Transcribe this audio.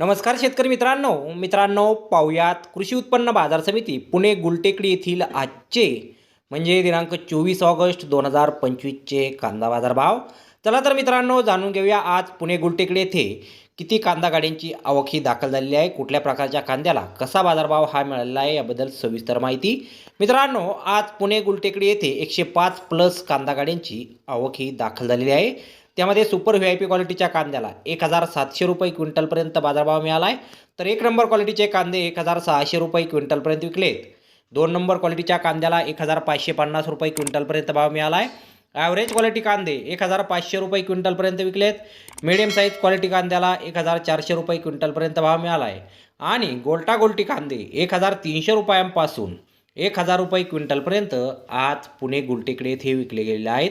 नमस्कार शेतकरी मित्रांनो. मित्रांनो पाहुयात कृषी उत्पन्न बाजार समिती पुणे गुलटेकडी येथील आजचे म्हणजे दिनांक चोवीस ऑगस्ट दोन हजार पंचवीसचे कांदा बाजार भाव चला तर मित्रांनो जाणून घेऊया आज पुणे गुलटेकडी येथे किती कांदा गाड्यांची आवक ही दाखल झालेली आहे कुठल्या प्रकारच्या कांद्याला कसा बाजारभाव हा मिळालेला आहे याबद्दल सविस्तर माहिती. मित्रांनो आज पुणे गुलटेकडी येथे एकशे पाच प्लस कांदा गाड्यांची आवक ही दाखल झालेली आहे. त्यामध्ये सुपर व्ही आय पी क्वालिटीच्या कांद्याला एक हजार सातशे रुपये क्विंटलपर्यंत बाजारभाव मिळाला आहे तर एक नंबर क्वालिटीचे कांदे एक हजार सहाशे रुपये क्विंटलपर्यंत विकलेत. दोन नंबर क्वालिटीच्या कांद्याला एक हजार पाचशे पन्नास रुपये क्विंटलपर्यंत भाव मिळाला आहे ॲव्हरेज क्वालिटी कांदे एक हजार पाचशे रुपये क्विंटलपर्यंत विकलेत. मिडियम साईज क्वालिटी कांद्याला एक हजार चारशे रुपये क्विंटलपर्यंत भाव मिळाला आहे आणि गोल्टा गोल्टी कांदे एक हजार तीनशे रुपयांपासून एक हजार रुपये क्विंटलपर्यंत आज पुणे गुलटेकडे येथे विकले गेलेले आहेत.